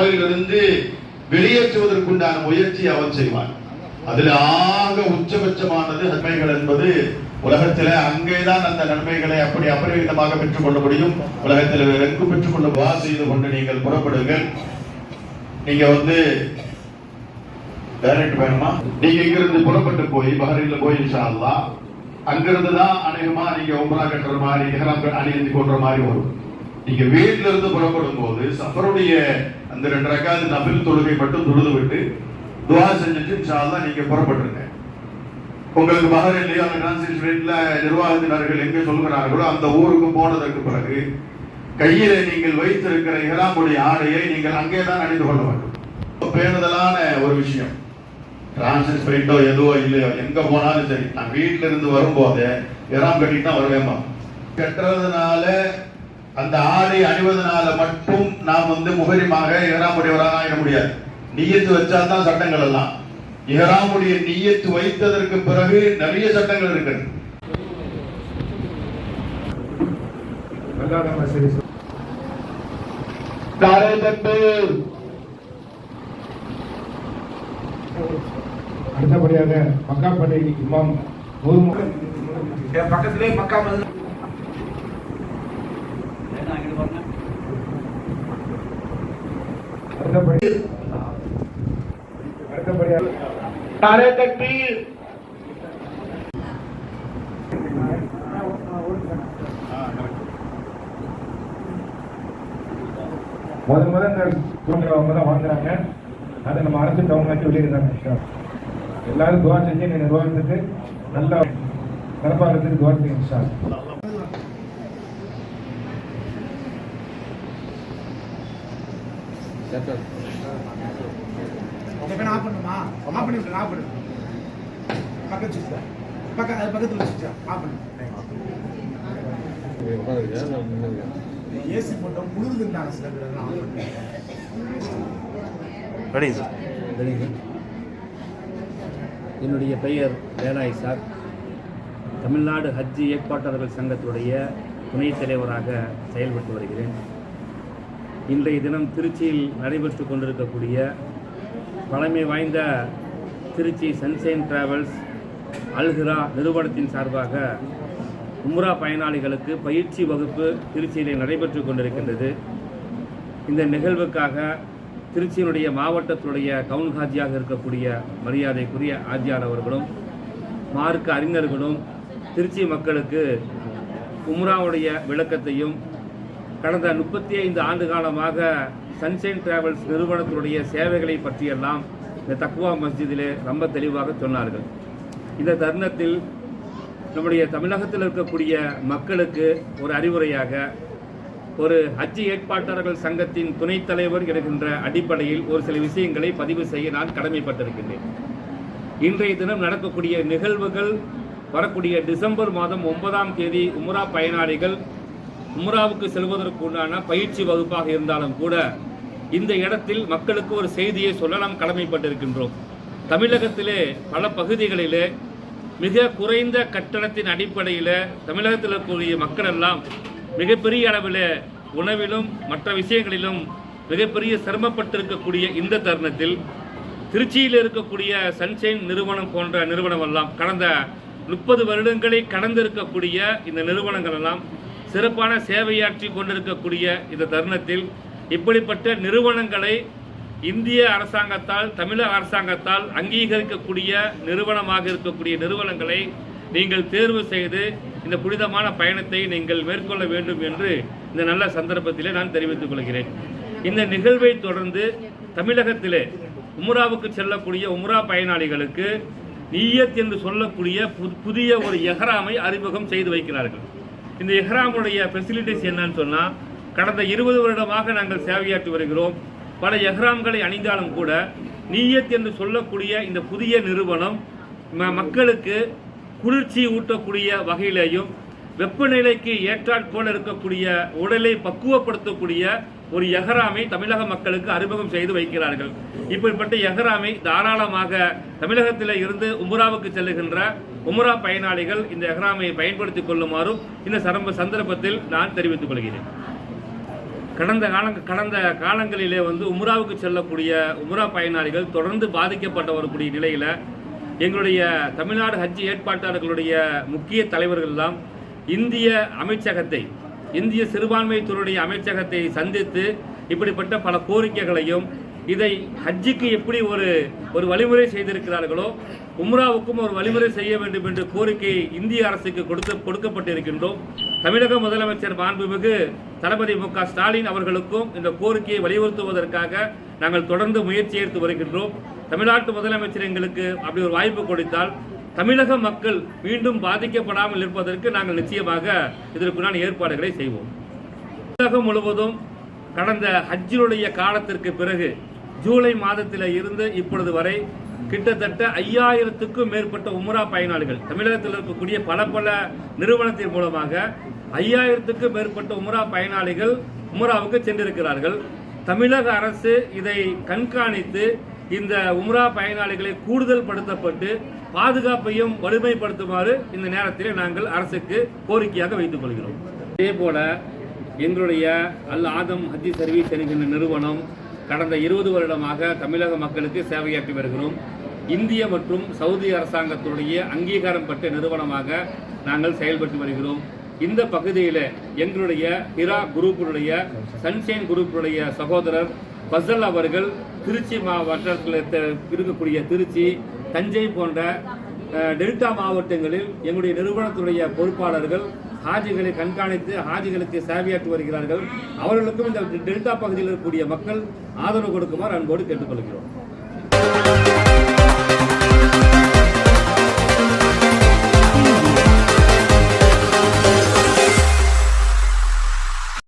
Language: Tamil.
சபையிலிருந்து வெளியேற்றுவதற்குண்டான முயற்சி அவன் செய்வான் அதில் ஆக உச்சபட்சமானது நன்மைகள் என்பது உலகத்திலே அங்கேதான் அந்த நன்மைகளை அப்படி அபரிவிதமாக பெற்றுக் கொள்ள முடியும். உலகத்தில் வேறு எங்கும் பெற்றுக் வா செய்து கொண்டு நீங்கள் புறப்படுங்கள். நீங்க வந்து டைரக்ட் வேணுமா? நீங்க இங்கிருந்து புறப்பட்டு போய் பஹ்ரைன்ல போய் இன்ஷா அங்கிருந்து தான் அநேகமா நீங்க உம்ரா கட்டுற மாதிரி அணிந்து கொள்ற மாதிரி வரும். நீங்க வீட்ல இருந்து புறப்படும் போது சஃபருடைய அந்த ரெண்டு ரக்காது நபில் தொழுகை மட்டும் தொழுது விட்டு துவா செஞ்சுட்டு இன்ஷா நீங்க புறப்பட்டுருங்க. உங்களுக்கு பஹ்ரைன்லயோ அந்த டிரான்ஸ்லேஷன்ல நிர்வாகத்தினர்கள் எங்க சொல்கிறார்களோ அந்த ஊருக்கு போனதற்கு பிறகு கையில நீங்கள் வைத்திருக்கிற இஹ்ராமுடைய ஆடையை நீங்கள் அங்கே தான் அணிந்து கொள்ள வேண்டும். பேணுதலான ஒரு விஷயம். டிரான்சிட் ஃபிளைட்டோ எதுவோ இல்லையோ எங்க போனாலும் சரி நான் வீட்ல இருந்து வரும்போது இறாம் கட்டிட்டு தான் வருவேமா கட்டுறதுனால அந்த ஆடை அணிவதனால மட்டும் நாம் வந்து முகரிமாக இஹ்ராமுடையவராக ஆயிட முடியாது. நியத்து வச்சா தான் சட்டங்கள் எல்லாம். இஹ்ராமுடைய நியத்து வைத்ததற்கு பிறகு நிறைய சட்டங்கள் தக்பீர் அடுத்தபடியாக மக்காப்பள்ளி இமாம் முருமு என் பக்கத்திலே மக்கா மது அடுத்தபடி முத முத இந்த தூண்டல் அவங்க தான் வாங்குறாங்க அதை நம்ம அரசு டவுன் வெளியிடுறாங்க எல்லாரும் துவா செஞ்சு இந்த நிர்வாகத்துக்கு நல்லா சிறப்பாகிறதுக்கு துவா செய்யுங்க சார் செகண்ட் ஆஃப் பண்ணுமா ஆஃப் பண்ணி விட்டு ஆஃப் பண்ணு பக்கத்து சுவிட்ச் பக்க அது பக்கத்தில் சுவிட்ச் ஆஃப் பண்ணு ஏசி போட்டோம் குளிர்ந்துருந்தாங்க சில பேர் அதெல்லாம் ஆஃப் பண்ணு என்னுடைய பெயர் வேலாய் சார். தமிழ்நாடு ஹஜ்ஜி ஏற்பாட்டாளர்கள் சங்கத்துடைய துணைத் தலைவராக செயல்பட்டு வருகிறேன். இன்றைய தினம் திருச்சியில் நடைபெற்று கொண்டிருக்கக்கூடிய பழமை வாய்ந்த திருச்சி சன்ஷைன் டிராவல்ஸ் அல்ஹிரா நிறுவனத்தின் சார்பாக உம்ரா பயனாளிகளுக்கு பயிற்சி வகுப்பு திருச்சியிலே நடைபெற்று கொண்டிருக்கின்றது. இந்த நிகழ்வுக்காக திருச்சியினுடைய மாவட்டத்துடைய கவுன் ஹாஜியாக இருக்கக்கூடிய மரியாதைக்குரிய ஆஜியார் அவர்களும் மார்க்க அறிஞர்களும் திருச்சி மக்களுக்கு உம்ராவுடைய விளக்கத்தையும் கடந்த முப்பத்தி ஐந்து ஆண்டு காலமாக சன்ஷைன் டிராவல்ஸ் நிறுவனத்தினுடைய சேவைகளை பற்றியெல்லாம் இந்த தக்குவா மஸ்ஜிதிலே ரொம்ப தெளிவாக சொன்னார்கள். இந்த தருணத்தில் நம்முடைய தமிழகத்தில் இருக்கக்கூடிய மக்களுக்கு ஒரு அறிவுரையாக ஒரு ஹஜ்ஜி ஏற்பாட்டாளர்கள் சங்கத்தின் துணைத் தலைவர் என்கின்ற அடிப்படையில் ஒரு சில விஷயங்களை பதிவு செய்ய நான் கடமைப்பட்டிருக்கின்றேன். இன்றைய தினம் நடக்கக்கூடிய நிகழ்வுகள் வரக்கூடிய டிசம்பர் மாதம் ஒன்பதாம் தேதி உம்ரா பயனாளிகள் உம்ராவுக்கு செல்வதற்கு உண்டான பயிற்சி வகுப்பாக இருந்தாலும் கூட இந்த இடத்தில் மக்களுக்கு ஒரு செய்தியை சொல்ல நாம் கடமைப்பட்டிருக்கின்றோம். தமிழகத்திலே பல பகுதிகளிலே மிக குறைந்த கட்டணத்தின் அடிப்படையில் தமிழகத்தில் இருக்கக்கூடிய மக்கள் எல்லாம் மிகப்பெரிய அளவில் உணவிலும் மற்ற விஷயங்களிலும் மிகப்பெரிய சிரமப்பட்டிருக்கக்கூடிய இந்த தருணத்தில் திருச்சியில் இருக்கக்கூடிய சன்ஷைன் நிறுவனம் போன்ற நிறுவனம் எல்லாம் கடந்த முப்பது வருடங்களை கடந்திருக்கக்கூடிய இந்த நிறுவனங்கள் எல்லாம் சிறப்பான சேவையாற்றி கொண்டிருக்கக்கூடிய இந்த தருணத்தில் இப்படிப்பட்ட நிறுவனங்களை இந்திய அரசாங்கத்தால் தமிழக அரசாங்கத்தால் அங்கீகரிக்கக்கூடிய நிறுவனமாக இருக்கக்கூடிய நிறுவனங்களை நீங்கள் தேர்வு செய்து இந்த புனிதமான பயணத்தை நீங்கள் மேற்கொள்ள வேண்டும் என்று இந்த நல்ல சந்தர்ப்பத்திலே நான் தெரிவித்துக் கொள்கிறேன். இந்த நிகழ்வை தொடர்ந்து தமிழகத்திலே உம்ராவுக்கு செல்லக்கூடிய உம்ரா பயனாளிகளுக்கு நீயத் என்று சொல்லக்கூடிய புதிய ஒரு எஹராமை அறிமுகம் செய்து வைக்கிறார்கள். இந்த எஹ்ராமுடைய ஃபெசிலிட்டிஸ் என்னன்னு சொன்னால் கடந்த இருபது வருடமாக நாங்கள் சேவையாற்றி வருகிறோம். பல எஹ்ராம்களை அணிந்தாலும் கூட நீயத் என்று சொல்லக்கூடிய இந்த புதிய நிறுவனம் ம- மக்களுக்கு குளிர்ச்சி ஊட்டக்கூடிய வகையிலேயும் வெப்பநிலைக்கு ஏற்றாற்போல் இருக்கக்கூடிய உடலை பக்குவப்படுத்தக்கூடிய ஒரு எஹராமை தமிழக மக்களுக்கு அறிமுகம் செய்து வைக்கிறார்கள். இப்படிப்பட்ட எஹராமை தாராளமாக தமிழகத்தில் இருந்து உம்ராவுக்கு செல்லுகின்ற உமரா பயனாளிகள் இந்த எஹ்ராமை பயன்படுத்திக் கொள்ளுமாறும் இந்த சரம்ப சந்தர்ப்பத்தில் நான் தெரிவித்துக் கொள்கிறேன். கடந்த கால கடந்த காலங்களிலே வந்து உம்ராவுக்கு செல்லக்கூடிய உம்ரா பயனாளிகள் தொடர்ந்து பாதிக்கப்பட்டு வரக்கூடிய நிலையில் எங்களுடைய தமிழ்நாடு ஹஜ் ஏற்பாட்டாளர்களுடைய முக்கிய தலைவர்கள் தான் இந்திய அமைச்சகத்தை இந்திய சிறுபான்மைத்துறையுடைய அமைச்சகத்தை சந்தித்து இப்படிப்பட்ட பல கோரிக்கைகளையும் இதை ஹஜ்ஜிக்கு எப்படி ஒரு ஒரு வழிமுறை செய்திருக்கிறார்களோ உம்ராவுக்கும் ஒரு வழிமுறை செய்ய வேண்டும் என்ற கோரிக்கை இந்திய அரசுக்கு கொடுத்து கொடுக்கப்பட்டிருக்கின்றோம். தமிழக முதலமைச்சர் மாண்புமிகு தளபதி மு ஸ்டாலின் அவர்களுக்கும் இந்த கோரிக்கையை வலியுறுத்துவதற்காக நாங்கள் தொடர்ந்து முயற்சி எடுத்து வருகின்றோம். தமிழ்நாட்டு முதலமைச்சர் எங்களுக்கு அப்படி ஒரு வாய்ப்பு கொடுத்தால் தமிழக மக்கள் மீண்டும் பாதிக்கப்படாமல் இருப்பதற்கு நாங்கள் நிச்சயமாக இதற்குண்டான ஏற்பாடுகளை செய்வோம். தமிழகம் முழுவதும் கடந்த ஹஜ்ஜினுடைய காலத்திற்கு பிறகு ஜூலை மாதத்தில் இருந்து இப்பொழுது வரை கிட்டத்தட்ட ஐயாயிரத்துக்கும் மேற்பட்ட உம்ரா பயனாளிகள் தமிழகத்தில் இருக்கக்கூடிய பல பல நிறுவனத்தின் மூலமாக ஐயாயிரத்துக்கும் மேற்பட்ட உம்ரா பயனாளிகள் உம்ராவுக்கு சென்றிருக்கிறார்கள். தமிழக அரசு இதை கண்காணித்து இந்த உம்ரா பயனாளிகளை கூடுதல் படுத்தப்பட்டு பாதுகாப்பையும் வலிமைப்படுத்துமாறு இந்த நேரத்தில் நாங்கள் அரசுக்கு கோரிக்கையாக வைத்துக் கொள்கிறோம். அதே போல எங்களுடைய அல் ஆதம் ஹஜ்ஜி சர்வீஸ் என்கின்ற நிறுவனம் கடந்த இருபது வருடமாக தமிழக மக்களுக்கு சேவையாற்றி வருகிறோம். இந்திய மற்றும் சவுதி அரசாங்கத்துடைய அங்கீகாரம் பெற்ற நிறுவனமாக நாங்கள் செயல்பட்டு வருகிறோம். இந்த பகுதியில் எங்களுடைய ஹிரா குரூப்பினுடைய சன்ஷைன் குரூப்பினுடைய சகோதரர் பசல் அவர்கள் திருச்சி மாவட்டத்தில் இருக்கக்கூடிய திருச்சி தஞ்சை போன்ற டெல்டா மாவட்டங்களில் எங்களுடைய நிறுவனத்துடைய பொறுப்பாளர்கள் ஹாஜிகளை கண்காணித்து ஹாஜிகளுக்கு சேவையாற்றி வருகிறார்கள். அவர்களுக்கும் இந்த டெல்டா பகுதியில் இருக்கக்கூடிய மக்கள் ஆதரவு கொடுக்குமாறு அன்போடு கேட்டுக்கொள்கிறோம்.